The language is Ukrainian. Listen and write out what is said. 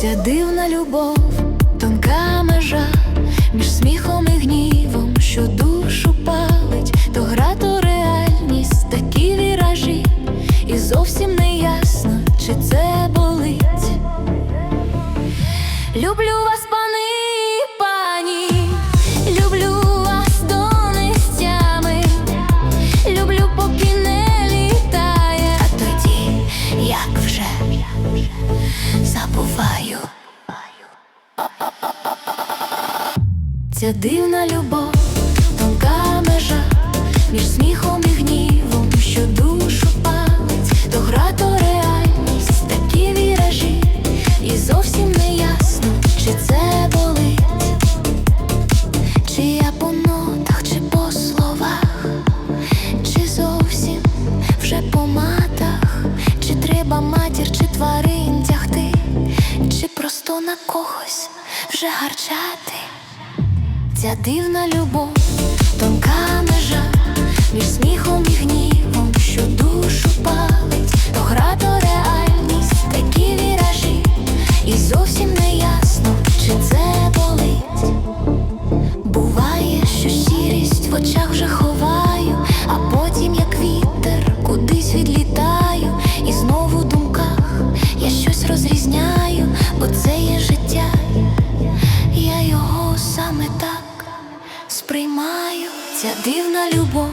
Ця дивна любов, тонка межа між сміхом і гнівом, що душу палить, то гра, то реальність, такі віражі, і зовсім не ясно, чи це болить. Люблю вас, забуваю. Ця дивна любов, тонка межа між сміхом і гнівом, когось вже гарчати. Ця дивна любов, тонка межа саме так сприймаю. Ця дивна любов,